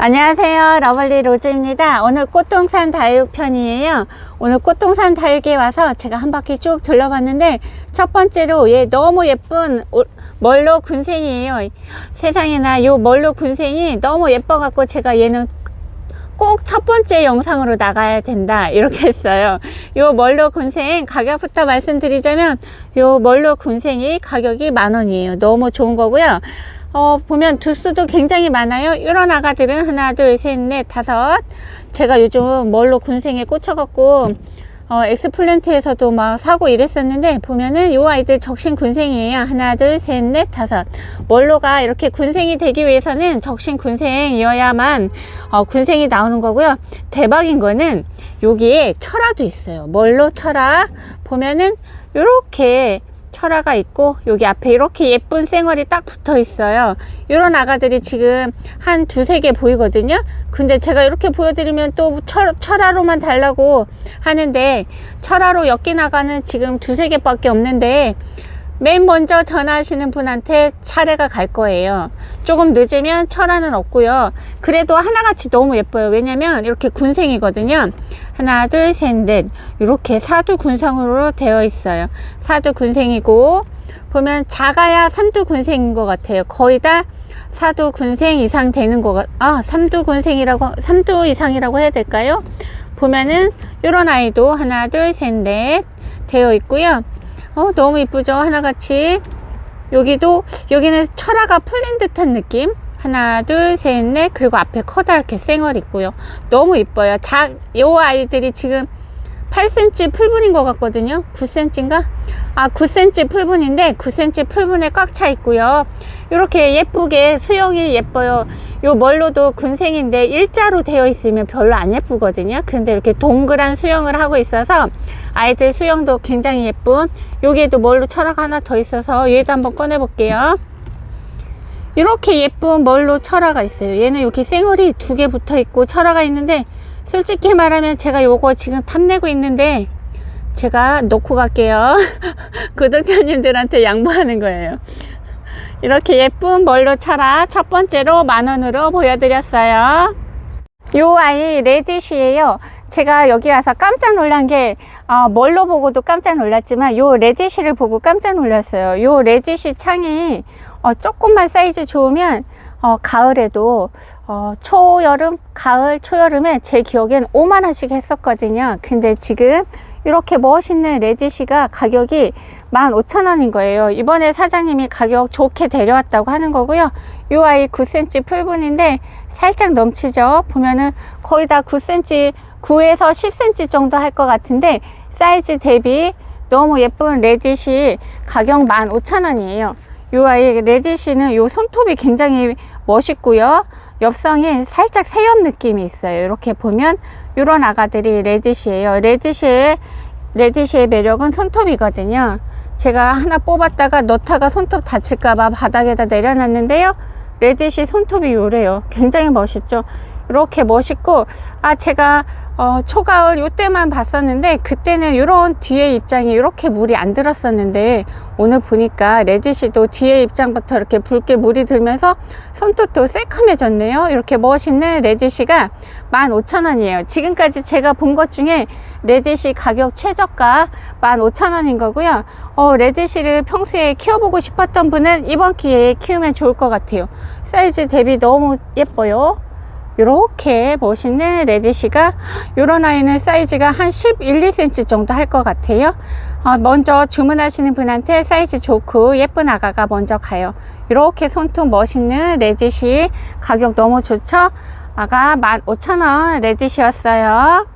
안녕하세요. 러블리 로즈입니다. 오늘 꽃동산 다육 편이에요. 오늘 꽃동산 다육에 와서 제가 한 바퀴 쭉 둘러봤는데 첫 번째로 얘 너무 예쁜 오- 멀로 군생이에요. 세상에나 요 멀로 군생이 너무 예뻐 갖고 제가 얘는 꼭 첫 번째 영상으로 나가야 된다. 이렇게 했어요. 요 멀로 군생 가격부터 말씀드리자면 요 멀로 군생이 가격이 만 원이에요. 너무 좋은 거고요 어, 보면 두수도 굉장히 많아요. 이런 아가들은 하나, 둘, 셋, 넷, 다섯. 제가 요즘 멀로 군생에 꽂혀갖고, 어, 엑스플랜트에서도 막 사고 이랬었는데, 보면은 요 아이들 적신 군생이에요. 하나, 둘, 셋, 넷, 다섯. 멀로가 이렇게 군생이 되기 위해서는 적신 군생이어야만, 어, 군생이 나오는 거고요. 대박인 거는 여기에 철화도 있어요. 멀로 철화. 보면은 요렇게 철화가 있고 여기 앞에 이렇게 예쁜 쌩얼이 딱 붙어 있어요. 이런 아가들이 지금 한 두세 개 보이거든요. 근데 제가 이렇게 보여드리면 또 철, 철화로만 달라고 하는데 철화로 엮인 아가는 지금 두세 개밖에 없는데 맨 먼저 전화하시는 분한테 차례가 갈 거예요. 조금 늦으면 철화는 없고요. 그래도 하나같이 너무 예뻐요. 왜냐면 이렇게 군생이거든요. 하나, 둘, 셋, 넷. 이렇게 사두 군상으로 되어 있어요. 사두 군생이고, 보면 작아야 삼두 군생인 것 같아요. 거의 다 사두 군생 이상 되는 거 같, 아, 삼두 군생이라고, 삼두 이상이라고 해야 될까요? 보면은, 이런 아이도 하나, 둘, 셋, 넷 되어 있고요. 어, 너무 이쁘죠? 하나같이. 여기도, 여기는 철화가 풀린 듯한 느낌. 하나, 둘, 셋, 넷. 그리고 앞에 커다랗게 쌩얼 있고요. 너무 이뻐요. 작, 요 아이들이 지금 8cm 풀분인 것 같거든요. 9cm인가? 아, 9cm 풀분인데 9cm 풀분에 꽉 차 있고요. 이렇게 예쁘게 수영이 예뻐요. 요 멀로도 군생인데 일자로 되어 있으면 별로 안 예쁘거든요. 그런데 이렇게 동그란 수영을 하고 있어서 아이들 수영도 굉장히 예쁜 여기에도 멀로 철학 하나 더 있어서 얘도 한번 꺼내 볼게요. 이렇게 예쁜 멀로 철화가 있어요. 얘는 이렇게 쌩얼이 두 개 붙어 있고 철화가 있는데 솔직히 말하면 제가 요거 지금 탐내고 있는데 제가 놓고 갈게요. 구독자님들한테 양보하는 거예요. 이렇게 예쁜 멀로 철화 첫 번째로 만 원으로 보여드렸어요. 요 아이 레디시예요. 제가 여기 와서 깜짝 놀란 게 어, 멀로 보고도 깜짝 놀랐지만 요 레디시를 보고 깜짝 놀랐어요. 요 레디시 창이 어, 조금만 사이즈 좋으면 어, 가을에도 어, 초여름, 가을, 초여름에 제 기억엔 5만 원씩 했었거든요. 근데 지금 이렇게 멋있는 레디시가 가격이 15,000원인 거예요. 이번에 사장님이 가격 좋게 데려왔다고 하는 거고요. 이 아이 9cm 풀분인데 살짝 넘치죠. 보면은 거의 다 9cm, 9에서 10cm 정도 할 것 같은데 사이즈 대비 너무 예쁜 레디시 가격 15,000원이에요. 이 아이 레디시는 이 손톱이 굉장히 멋있고요. 옆성에 살짝 새염 느낌이 있어요. 이렇게 보면 이런 아가들이 레디시예요. 레디시의 레디시의 매력은 손톱이거든요. 제가 하나 뽑았다가 넣다가 손톱 다칠까봐 바닥에다 내려놨는데요. 레디시 손톱이 요래요. 굉장히 멋있죠. 이렇게 멋있고 아 제가 어, 초가을 요때만 봤었는데 그때는 이런 뒤에 입장이 이렇게 물이 안 들었었는데 오늘 보니까 레디시도 뒤에 입장부터 이렇게 붉게 물이 들면서 손톱도 새카매졌네요. 이렇게 멋있는 레디시가 15,000원이에요. 지금까지 제가 본 것 중에 레디시 가격 최저가 15,000원인 거고요. 어, 레디시를 평소에 키워보고 싶었던 분은 이번 기회에 키우면 좋을 것 같아요. 사이즈 대비 너무 예뻐요. 이렇게 멋있는 레디시가 이런 아이는 사이즈가 한 11, 2cm 정도 할 것 같아요. 어, 먼저 주문하시는 분한테 사이즈 좋고 예쁜 아가가 먼저 가요 이렇게 손톱 멋있는 레디시 가격 너무 좋죠 아가 15,000원 레디시였어요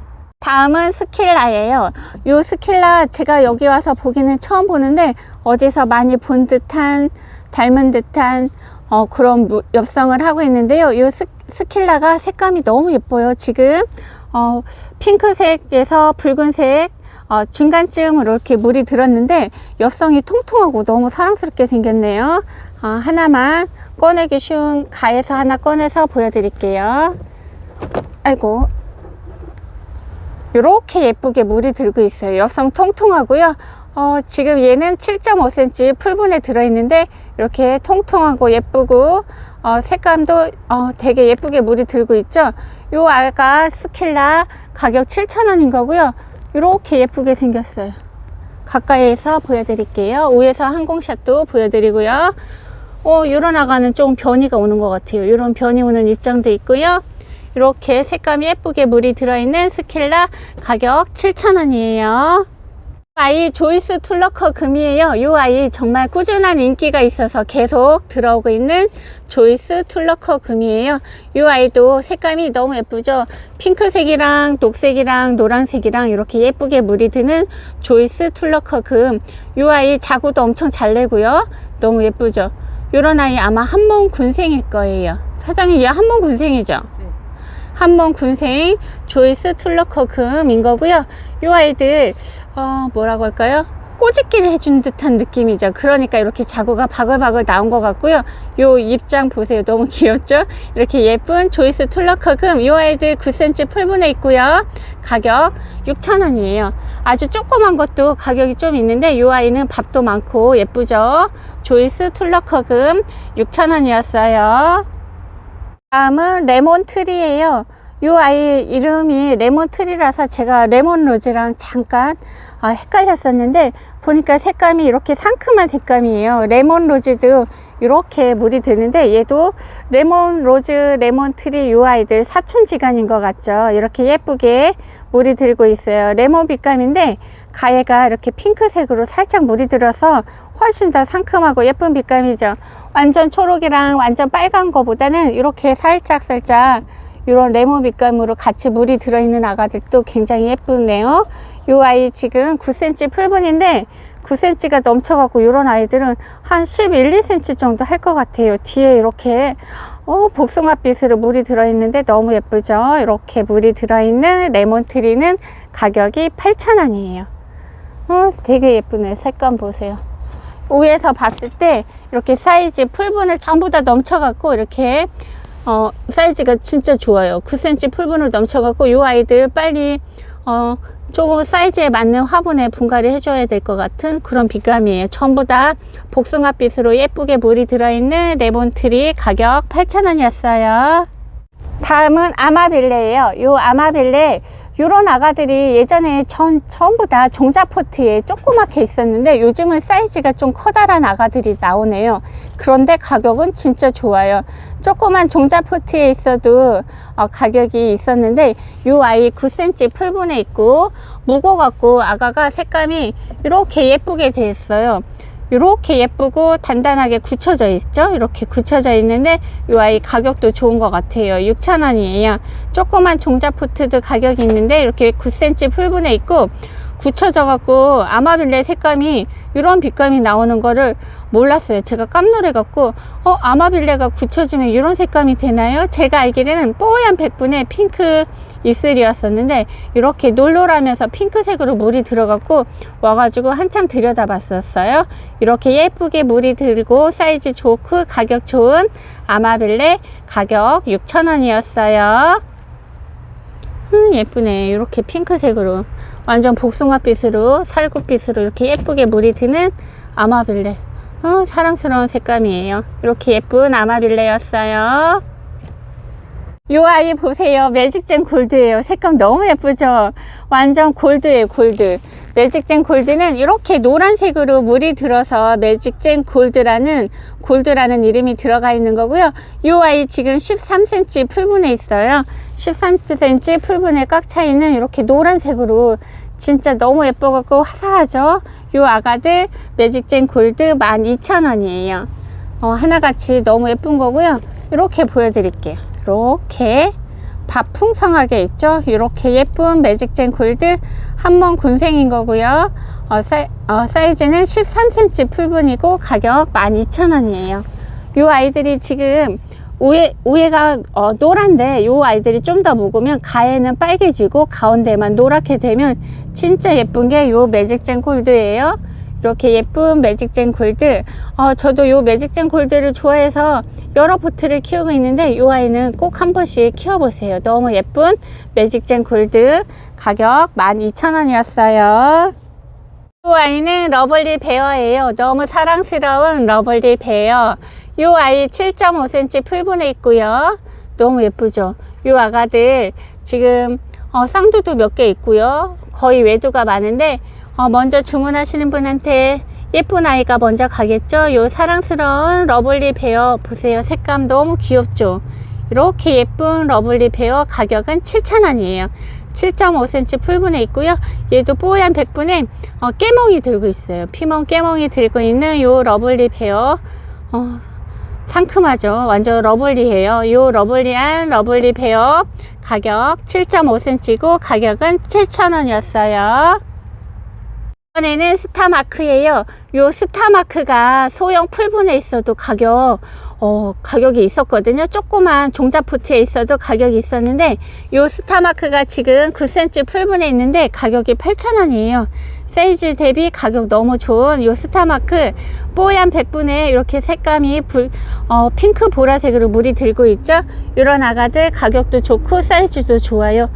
다음은 스킬라예요 이 스킬라 제가 여기 와서 보기는 처음 보는데 어디서 많이 본 듯한 닮은 듯한 어, 그런 무- 엽성을 하고 있는데요. 이 스, 스킬라가 색감이 너무 예뻐요. 지금 어, 핑크색에서 붉은색 어, 중간쯤으로 이렇게 물이 들었는데 엽성이 통통하고 너무 사랑스럽게 생겼네요. 어, 하나만 꺼내기 쉬운 가에서 하나 꺼내서 보여드릴게요. 아이고 이렇게 예쁘게 물이 들고 있어요. 엽성 통통하고요. 어, 지금 얘는 7.5cm 풀분에 들어있는데 이렇게 통통하고 예쁘고 어, 색감도 어, 되게 예쁘게 물이 들고 있죠. 요 알가 스킬라 가격 7,000원인 거고요. 이렇게 예쁘게 생겼어요. 가까이에서 보여드릴게요. 위에서 항공샷도 보여드리고요. 어, 요런 아가는 좀 변이가 오는 것 같아요. 이런 변이 오는 입장도 있고요. 이렇게 색감이 예쁘게 물이 들어있는 스킬라 가격 7,000원이에요. 아이 조이스 툴러커 금이에요. 이 아이 정말 꾸준한 인기가 있어서 계속 들어오고 있는 조이스 툴러커 금이에요. 이 아이도 색감이 너무 예쁘죠. 핑크색이랑 녹색이랑 노란색이랑 이렇게 예쁘게 물이 드는 조이스 툴러커 금. 이 아이 자구도 엄청 잘 내고요. 너무 예쁘죠. 이런 아이 아마 한몸 군생일 거예요. 사장님 얘 한몸 군생이죠. 네. 한번 군생 조이스 툴러커 금인 거고요. 이 아이들 어, 뭐라고 할까요? 꼬집기를 해준 듯한 느낌이죠. 그러니까 이렇게 자구가 바글바글 나온 것 같고요. 요 입장 보세요. 너무 귀엽죠? 이렇게 예쁜 조이스 툴러커 금. 이 아이들 9cm 풀분에 있고요. 가격 6,000원이에요. 아주 조그만 것도 가격이 좀 있는데 이 아이는 밥도 많고 예쁘죠? 조이스 툴러커 금 6,000원이었어요. 다음은 레몬 트리예요. 이 아이 이름이 레몬 트리라서 제가 레몬 로즈랑 잠깐 아, 헷갈렸었는데 보니까 색감이 이렇게 상큼한 색감이에요. 레몬 로즈도 이렇게 물이 드는데 얘도 레몬 로즈 레몬 트리 이 아이들 사촌지간인 것 같죠. 이렇게 예쁘게 물이 들고 있어요. 레몬 빛감인데 가해가 이렇게 핑크색으로 살짝 물이 들어서 훨씬 더 상큼하고 예쁜 빛감이죠. 완전 초록이랑 완전 빨간 거보다는 이렇게 살짝 살짝 이런 레몬 빛감으로 같이 물이 들어있는 아가들도 굉장히 예쁘네요. 이 아이 지금 9cm 풀분인데 9cm가 넘쳐갖고 이런 아이들은 한 11, 2cm 정도 할 것 같아요. 뒤에 이렇게 어, 복숭아빛으로 물이 들어있는데 너무 예쁘죠? 이렇게 물이 들어있는 레몬 트리는 가격이 8,000원이에요. 어, 되게 예쁘네. 색감 보세요. 위에서 봤을 때 이렇게 사이즈 풀분을 전부 다 넘쳐갖고 이렇게 어, 사이즈가 진짜 좋아요. 9cm 풀분을 넘쳐갖고 이 아이들 빨리 어, 조금 사이즈에 맞는 화분에 분갈이 해줘야 될 것 같은 그런 빛감이에요. 전부 다 복숭아빛으로 예쁘게 물이 들어있는 레몬트리 가격 8,000원이었어요. 다음은 아마빌레예요. 요 아마빌레 요런 아가들이 예전에 전 전부 다 종자포트에 조그맣게 있었는데 요즘은 사이즈가 좀 커다란 아가들이 나오네요. 그런데 가격은 진짜 좋아요. 조그만 종자포트에 있어도 어, 가격이 있었는데 요 아이 9cm 풀분에 있고 무거워갖고 아가가 색감이 이렇게 예쁘게 돼 있어요. 이렇게 예쁘고 단단하게 굳혀져 있죠? 이렇게 굳혀져 있는데 이 아이 가격도 좋은 것 같아요. 6,000원이에요. 조그만 종자 포트도 가격이 있는데 이렇게 9cm 풀분에 있고 굳혀져 갖고 아마빌레 색감이 이런 빛감이 나오는 거를 몰랐어요. 제가 깜놀해 갖고 어 아마빌레가 굳혀지면 이런 색감이 되나요? 제가 알기로는 뽀얀 백분의 핑크 입술이었었는데 이렇게 놀놀하면서 핑크색으로 물이 들어갔고 와가지고 한참 들여다 봤었어요. 이렇게 예쁘게 물이 들고 사이즈 좋고 가격 좋은 아마빌레 가격 6,000원이었어요. 음, 예쁘네. 이렇게 핑크색으로 완전 복숭아빛으로 살구빛으로 이렇게 예쁘게 물이 드는 아마빌레. 어, 사랑스러운 색감이에요. 이렇게 예쁜 아마빌레였어요 요 아이 보세요. 매직젠 골드예요. 색감 너무 예쁘죠? 완전 골드예요 골드. 매직젠 골드는 이렇게 노란색으로 물이 들어서 매직젠 골드라는 골드라는 이름이 들어가 있는 거고요. 요 아이 지금 13cm 풀분에 있어요. 13cm 풀분에 꽉 차 있는 이렇게 노란색으로 진짜 너무 예뻐갖고 화사하죠? 요 아가들 매직젠 골드 12,000원이에요. 어, 하나같이 너무 예쁜 거고요. 이렇게 보여드릴게요 이렇게 밥 풍성하게 있죠? 이렇게 예쁜 매직젠 골드 한번 군생인 거고요. 어, 사, 어, 사이즈는 13cm 풀분이고 가격 12,000원이에요. 이 아이들이 지금 위에, 위에가 어, 노란데 이 아이들이 좀 더 묵으면 가에는 빨개지고 가운데만 노랗게 되면 진짜 예쁜 게이 매직젠 골드예요 이렇게 예쁜 매직젠 골드 어, 저도 이 매직젠 골드를 좋아해서 여러 포트를 키우고 있는데 이 아이는 꼭 한 번씩 키워보세요 너무 예쁜 매직젠 골드 가격 12,000원이었어요 이 아이는 러블리 베어예요 너무 사랑스러운 러블리 베어 요 아이 7.5cm 풀분에 있고요. 너무 예쁘죠? 요 아가들 지금 어, 쌍두도 몇 개 있고요. 거의 외두가 많은데 어, 먼저 주문하시는 분한테 예쁜 아이가 먼저 가겠죠? 요 사랑스러운 러블리 베어 보세요. 색감 너무 귀엽죠? 이렇게 예쁜 러블리 베어 가격은 7,000원이에요. 7.5cm 풀분에 있고요. 얘도 뽀얀 백분에 어, 깨멍이 들고 있어요. 피멍 깨멍이 들고 있는 요 러블리 베어 어, 상큼하죠. 완전 러블리해요. 요 러블리한 러블리 베어 가격 7.5cm고 가격은 7,000원이었어요. 이번에는 스타마크예요. 요 스타마크가 소형 풀분에 있어도 가격 어, 가격이 있었거든요. 조그만 종자포트에 있어도 가격이 있었는데 요 스타마크가 지금 9cm 풀분에 있는데 가격이 8,000원이에요. 사이즈 대비 가격 너무 좋은 요 스타마크 뽀얀 백분에 이렇게 색감이 불, 어, 핑크 보라색으로 물이 들고 있죠. 이런 아가들 가격도 좋고 사이즈도 좋아요.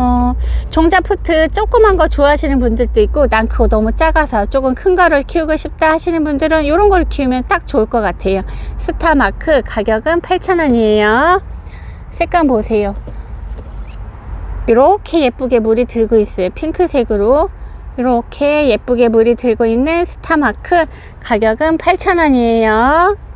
어, 종자포트 조그만 거 좋아하시는 분들도 있고 난 그거 너무 작아서 조금 큰 거를 키우고 싶다 하시는 분들은 이런 걸 키우면 딱 좋을 것 같아요. 스타마크 가격은 8,000원이에요. 색감 보세요. 이렇게 예쁘게 물이 들고 있어요 핑크색으로 이렇게 예쁘게 물이 들고 있는 스타마크 가격은 8,000원이에요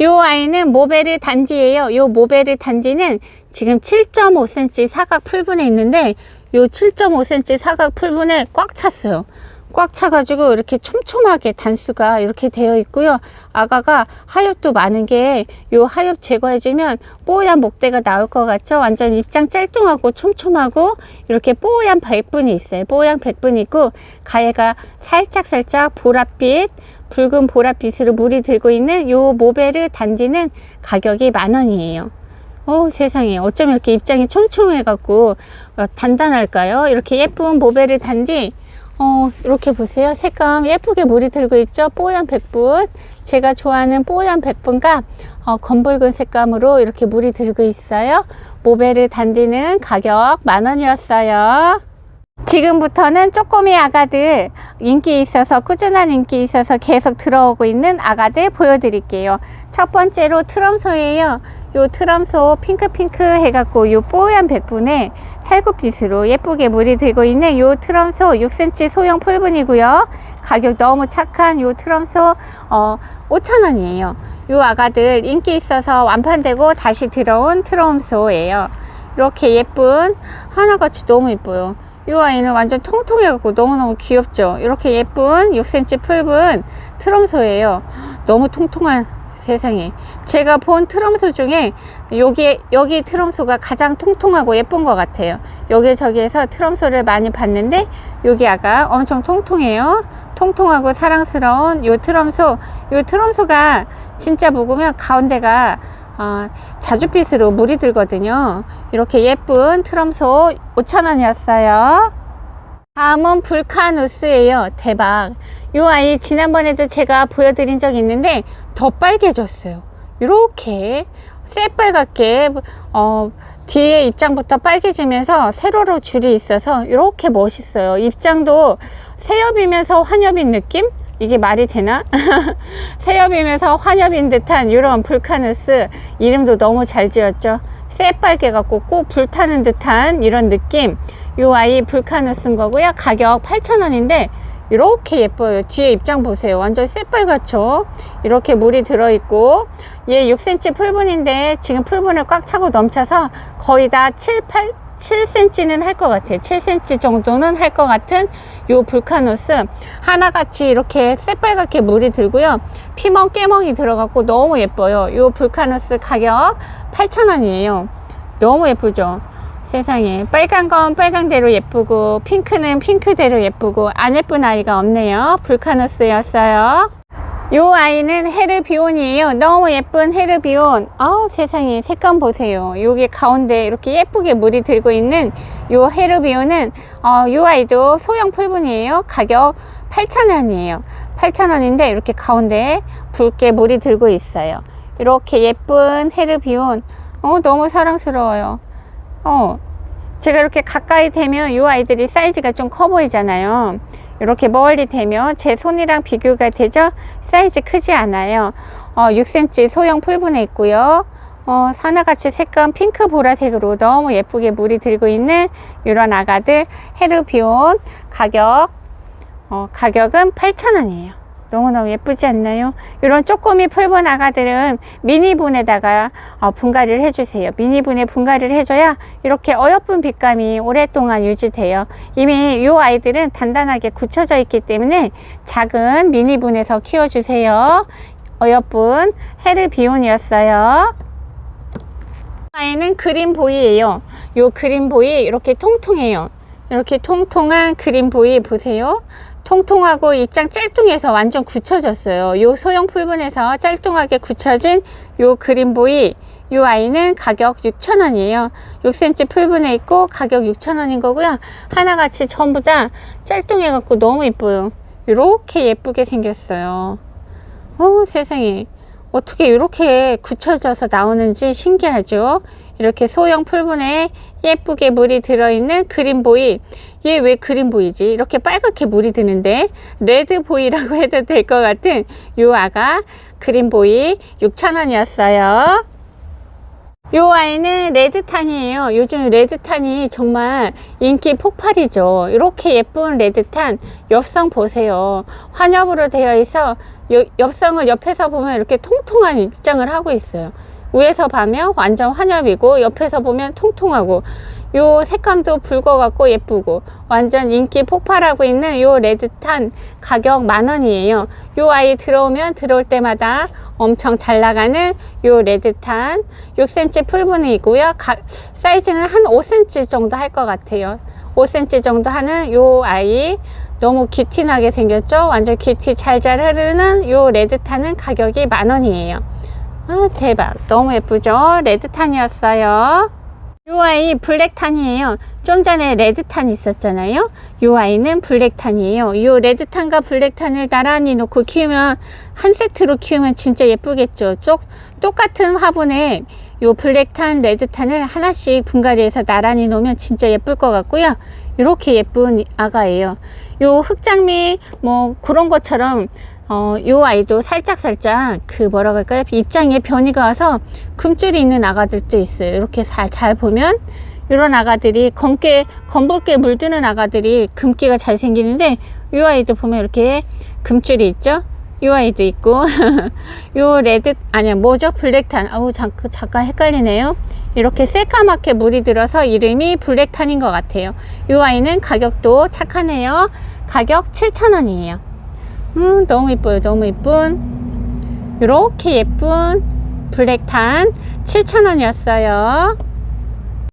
요 아이는 모베르 단디예요. 요 모베르 단디는 지금 7.5cm 사각 풀분에 있는데 요 7.5cm 사각 풀분에 꽉 찼어요. 꽉 차가지고 이렇게 촘촘하게 단수가 이렇게 되어 있고요. 아가가 하엽도 많은 게 요 하엽 제거해주면 뽀얀 목대가 나올 것 같죠? 완전 입장 짤뚱하고 촘촘하고 이렇게 뽀얀 백분이 있어요. 뽀얀 백분이 있고 가해가 살짝살짝 보랏빛 붉은 보랏빛으로 물이 들고 있는 요 모베르 단디는 가격이 만 원이에요. 어 세상에. 어쩜 이렇게 입장이 촘촘해 갖고 어, 단단할까요? 이렇게 예쁜 모베르 단디 어 이렇게 보세요. 색감 예쁘게 물이 들고 있죠? 뽀얀 백분. 제가 좋아하는 뽀얀 백분과 어, 검붉은 색감으로 이렇게 물이 들고 있어요. 모베르 단디는 가격 만 원이었어요 지금부터는 쪼꼬미 아가들 인기 있어서 꾸준한 인기 있어서 계속 들어오고 있는 아가들 보여드릴게요. 첫 번째로 트럼소예요. 요 트럼소 핑크핑크 해갖고 요 뽀얀 백분에 살구빛으로 예쁘게 물이 들고 있는 요 트럼소 6cm 소형 풀분이고요. 가격 너무 착한 요 트럼소 어, 5,000원이에요. 요 아가들 인기 있어서 완판되고 다시 들어온 트럼소예요. 이렇게 예쁜 하나같이 너무 예뻐요 이 아이는 완전 통통해갖고 너무너무 귀엽죠? 이렇게 예쁜 6cm 풀분 트럼소예요. 너무 통통한 세상에. 제가 본 트럼소 중에 여기 여기 트럼소가 가장 통통하고 예쁜 것 같아요. 여기 저기에서 트럼소를 많이 봤는데 여기 아가 엄청 통통해요. 통통하고 사랑스러운 요 트럼소. 요 트럼소가 진짜 묵으면 가운데가 어, 자주빛으로 물이 들거든요. 이렇게 예쁜 트럼소 5,000원이었어요. 다음은 불카누스예요. 대박. 이 아이 지난번에도 제가 보여드린 적 있는데 더 빨개졌어요. 이렇게 새빨갛게 어, 뒤에 입장부터 빨개지면서 세로로 줄이 있어서 이렇게 멋있어요. 입장도 새엽이면서 환엽인 느낌? 이게 말이 되나? 새엽이면서 환엽인 듯한 이런 불카누스 이름도 너무 잘 지었죠. 새빨개 갖고 꼭 불타는 듯한 이런 느낌. 이 아이 불카누스인 거고요. 가격 8,000원인데 이렇게 예뻐요. 뒤에 입장 보세요. 완전 새빨갛죠? 이렇게 물이 들어있고 얘 6cm 풀분인데 지금 풀분을 꽉 차고 넘쳐서 거의 다 7, 8, 7cm는 할 것 같아요. 7cm 정도는 할 것 같은 요 불카누스 하나같이 이렇게 새빨갛게 물이 들고요. 피멍 깨멍이 들어갔고 너무 예뻐요. 요 불카누스 가격 8,000원이에요. 너무 예쁘죠? 세상에 빨간 건 빨간대로 예쁘고 핑크는 핑크대로 예쁘고 안 예쁜 아이가 없네요. 불카누스였어요. 요 아이는 헤르비온이에요. 너무 예쁜 헤르비온. 아우 세상에 색감 보세요. 여기 가운데 이렇게 예쁘게 물이 들고 있는 요 헤르비온은 어, 요 아이도 소형 풀분이에요. 가격 8,000원이에요. 8,000원인데 이렇게 가운데 붉게 물이 들고 있어요. 이렇게 예쁜 헤르비온. 어, 너무 사랑스러워요. 어, 제가 이렇게 가까이 대면 이 아이들이 사이즈가 좀 커 보이잖아요. 이렇게 멀리 대면 제 손이랑 비교가 되죠? 사이즈 크지 않아요. 어, 6cm 소형 풀분에 있고요. 어, 하나같이 색감 핑크 보라색으로 너무 예쁘게 물이 들고 있는 이런 아가들 헤르비온 가격 어, 가격은 8,000원이에요. 너무너무 예쁘지 않나요? 이런 쪼꼬미 풀분 아가들은 미니분에다가 어, 분갈이를 해주세요. 미니분에 분갈이를 해줘야 이렇게 어여쁜 빛감이 오랫동안 유지돼요. 이미 이 아이들은 단단하게 굳혀져 있기 때문에 작은 미니분에서 키워주세요. 어여쁜 헤르비온이었어요. 아이는 그린보이예요. 요 그린보이 이렇게 통통해요. 이렇게 통통한 그린보이 보세요. 통통하고 입장 짤뚱해서 완전 굳혀졌어요. 요 소형 풀분에서 짤뚱하게 굳혀진 요 그린보이 요 아이는 가격 6,000원이에요. 6cm 풀분에 있고 가격 6,000원인 거고요. 하나같이 전부 다 짤뚱해 갖고 너무 예뻐요. 이렇게 예쁘게 생겼어요. 어, 세상에. 어떻게 이렇게 굳혀져서 나오는지 신기하죠? 이렇게 소형 풀분에 예쁘게 물이 들어있는 그린보이. 얘 왜 그린 보이지? 이렇게 빨갛게 물이 드는데, 레드 보이라고 해도 될 것 같은 요 아가 그린 보이 6,000원이었어요. 요 아이는 레드탄이에요. 요즘 레드탄이 정말 인기 폭발이죠. 이렇게 예쁜 레드탄 엽성 보세요. 환엽으로 되어 있어 요- 엽성을 옆에서 보면 이렇게 통통한 입장을 하고 있어요. 위에서 보면 완전 환엽이고 옆에서 보면 통통하고 요 색감도 붉어갖고 예쁘고 완전 인기 폭발하고 있는 요 레드탄 가격 만 원이에요. 요 아이 들어오면 들어올 때마다 엄청 잘 나가는 요 레드탄 6cm 풀분이고요. 가- 사이즈는 한 5cm 정도 할 것 같아요. 5cm 정도 하는 요 아이 너무 귀티나게 생겼죠? 완전 귀티 잘잘 흐르는 요 레드탄은 가격이 만 원이에요. 아, 대박. 너무 예쁘죠? 레드탄이었어요. 요 아이 블랙탄이에요. 좀 전에 레드탄 있었잖아요. 요 아이는 블랙탄이에요. 요 레드탄과 블랙탄을 나란히 놓고 키우면 한 세트로 키우면 진짜 예쁘겠죠. 쪽, 똑같은 화분에 요 블랙탄, 레드탄을 하나씩 분갈이해서 나란히 놓으면 진짜 예쁠 것 같고요. 이렇게 예쁜 아가예요. 요 흑장미 뭐 그런 것처럼 어, 요 아이도 살짝살짝 그 뭐라 그럴까요? 입장에 변이가 와서 금줄이 있는 아가들도 있어요. 이렇게 잘, 잘 보면 이런 아가들이 검게, 검붉게 물드는 아가들이 금기가 잘 생기는데 요 아이도 보면 이렇게 금줄이 있죠? 요 아이도 있고 요 레드 아니야 뭐죠 블랙탄 아우 잠깐 잠깐 헷갈리네요 이렇게 새까맣게 물이 들어서 이름이 블랙탄인 것 같아요 요 아이는 가격도 착하네요 가격 7,000원이에요 음 너무 이뻐요. 너무 이쁜. 이렇게 예쁜 블랙탄 7,000원이었어요.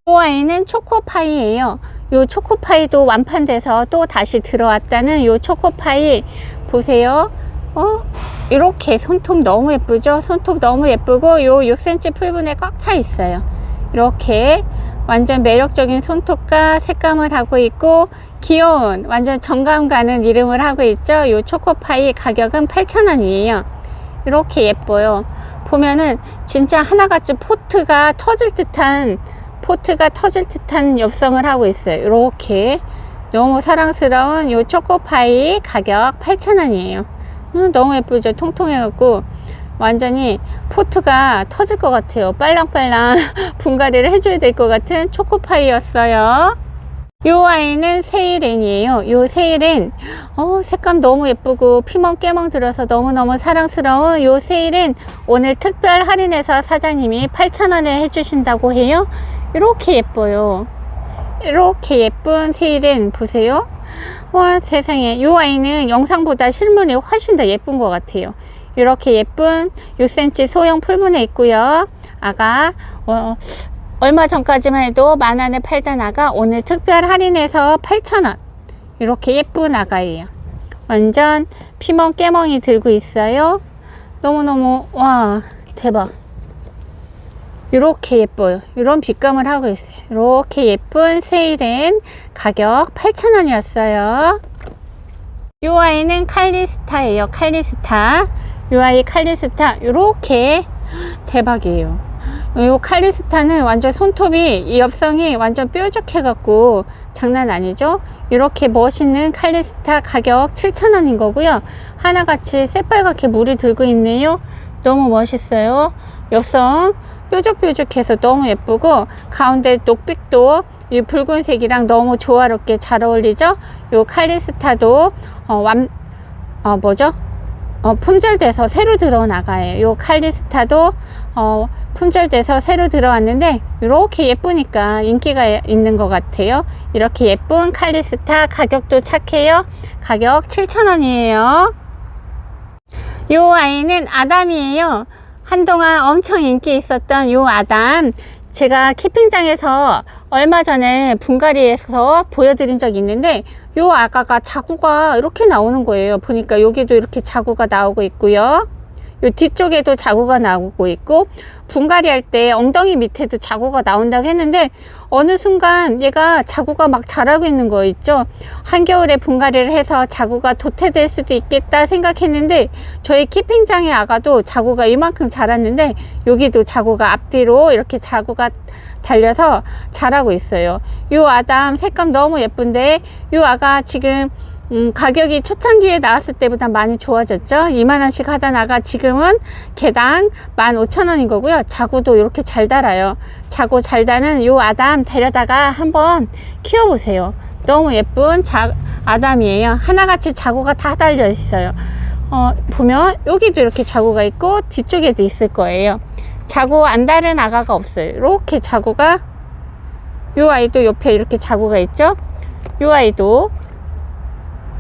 이 아이는 초코파이예요. 요 초코파이도 완판돼서 또 다시 들어왔다는 요 초코파이 보세요. 어? 이렇게 손톱 너무 예쁘죠? 손톱 너무 예쁘고 요 6cm 풀분에 꽉 차 있어요. 이렇게 완전 매력적인 손톱과 색감을 하고 있고 귀여운 완전 정감 가는 이름을 하고 있죠. 요 초코파이 가격은 8,000원이에요. 이렇게 예뻐요. 보면은 진짜 하나같이 포트가 터질 듯한 포트가 터질 듯한 엽성을 하고 있어요. 이렇게. 너무 사랑스러운 요 초코파이 가격 8,000원이에요. 음, 너무 예쁘죠? 통통해 갖고 완전히 포트가 터질 것 같아요. 빨랑빨랑 분갈이를 해줘야 될 것 같은 초코파이였어요. 요 아이는 세일엔이에요. 요 세일엔 어, 색감 너무 예쁘고 피멍 깨멍 들어서 너무너무 사랑스러운 요 세일엔 오늘 특별 할인해서 사장님이 8,000원에 해주신다고 해요. 이렇게 예뻐요. 이렇게 예쁜 세일엔 보세요. 와 세상에. 요 아이는 영상보다 실물이 훨씬 더 예쁜 것 같아요 이렇게 예쁜 6cm 소형 풀분에 있고요. 아가 어, 얼마 전까지만 해도 만 원에 팔던 아가 오늘 특별 할인해서 8,000원. 이렇게 예쁜 아가예요. 완전 피멍 깨멍이 들고 있어요. 너무너무 와 대박. 이렇게 예뻐요. 이런 빛감을 하고 있어요. 이렇게 예쁜 세일엔 가격 8,000원이었어요. 이 아이는 칼리스타예요. 칼리스타 이 아이 칼리스타 이렇게 대박이에요. 이 칼리스타는 완전 손톱이 이 엽성이 완전 뾰족해 갖고 장난 아니죠? 이렇게 멋있는 칼리스타 가격 7,000원인 거고요. 하나같이 새빨갛게 물이 들고 있네요. 너무 멋있어요. 엽성 뾰족뾰족해서 너무 예쁘고 가운데 녹빛도 이 붉은색이랑 너무 조화롭게 잘 어울리죠? 요 칼리스타도 어, 완, 어 뭐죠 어, 품절돼서 새로 들어나가요. 요 칼리스타도 어, 품절돼서 새로 들어왔는데 이렇게 예쁘니까 인기가 있는 것 같아요. 이렇게 예쁜 칼리스타 가격도 착해요. 가격 7,000원이에요. 요 아이는 아담이에요. 한동안 엄청 인기 있었던 요 아담. 제가 키핑장에서 얼마 전에 분갈이에서 보여드린 적이 있는데 요 아가가 자구가 이렇게 나오는 거예요. 보니까 여기도 이렇게 자구가 나오고 있고요. 요 뒤쪽에도 자구가 나오고 있고 분갈이 할 때 엉덩이 밑에도 자구가 나온다고 했는데 어느 순간 얘가 자구가 막 자라고 있는 거 있죠? 한겨울에 분갈이를 해서 자구가 도태될 수도 있겠다 생각했는데 저희 키핑장의 아가도 자구가 이만큼 자랐는데 여기도 자구가 앞뒤로 이렇게 자구가 달려서 자라고 있어요. 요 아담 색감 너무 예쁜데 요 아가 지금 음, 가격이 초창기에 나왔을 때보다 많이 좋아졌죠. 2만원씩 하던 아가 지금은 개당 15,000원인 거고요. 자구도 이렇게 잘 달아요. 자구 잘 다는 요 아담 데려다가 한번 키워보세요. 너무 예쁜 자, 아담이에요. 하나같이 자구가 다 달려 있어요. 어, 보면 여기도 이렇게 자구가 있고 뒤쪽에도 있을 거예요. 자구 안 다른 아가가 없어요. 이렇게 자구가 요 아이도 옆에 이렇게 자구가 있죠. 요 아이도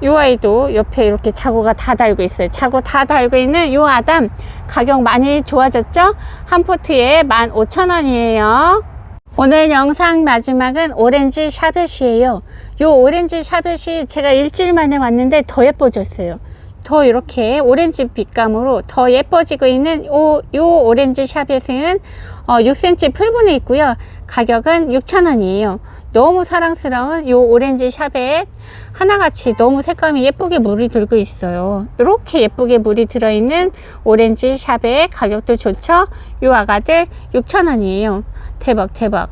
이 아이도 옆에 이렇게 자구가 다 달고 있어요. 자구 다 달고 있는 이 아담 가격 많이 좋아졌죠? 한 포트에 15,000원이에요. 오늘 영상 마지막은 오렌지 샤벳이에요. 이 오렌지 샤벳이 제가 일주일 만에 왔는데 더 예뻐졌어요. 더 이렇게 오렌지 빛감으로 더 예뻐지고 있는 요, 요 오렌지 샤벳은 어, 6cm 풀분에 있고요. 가격은 6,000원이에요. 너무 사랑스러운 요 오렌지 샤벳 하나같이 너무 색감이 예쁘게 물이 들고 있어요. 이렇게 예쁘게 물이 들어있는 오렌지 샤벳 가격도 좋죠? 요 아가들 6,000원이에요. 대박 대박.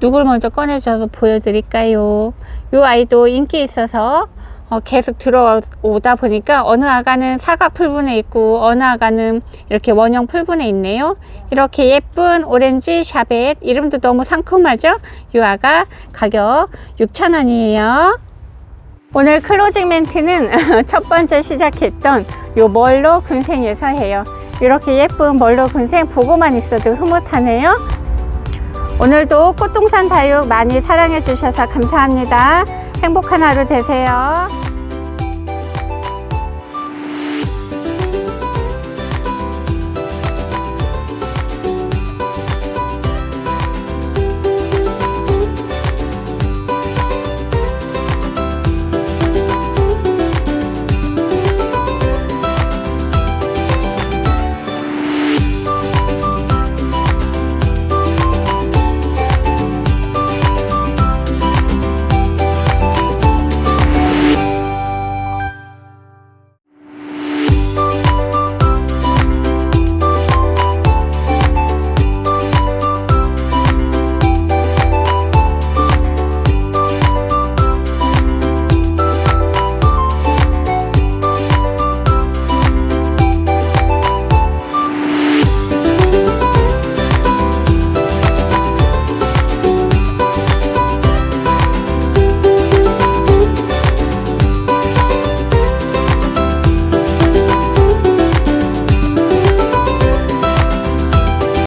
누굴 먼저 꺼내줘서 보여드릴까요? 요 아이도 인기 있어서 어, 계속 들어오다 보니까 어느 아가는 사각 풀분에 있고 어느 아가는 이렇게 원형 풀분에 있네요. 이렇게 예쁜 오렌지 샤벳 이름도 너무 상큼하죠? 이 아가 가격 6,000원이에요. 오늘 클로징 멘트는 첫 번째 시작했던 요 멀로 군생에서 해요. 이렇게 예쁜 멀로 군생 보고만 있어도 흐뭇하네요. 오늘도 꽃동산 다육 많이 사랑해 주셔서 감사합니다 행복한 하루 되세요.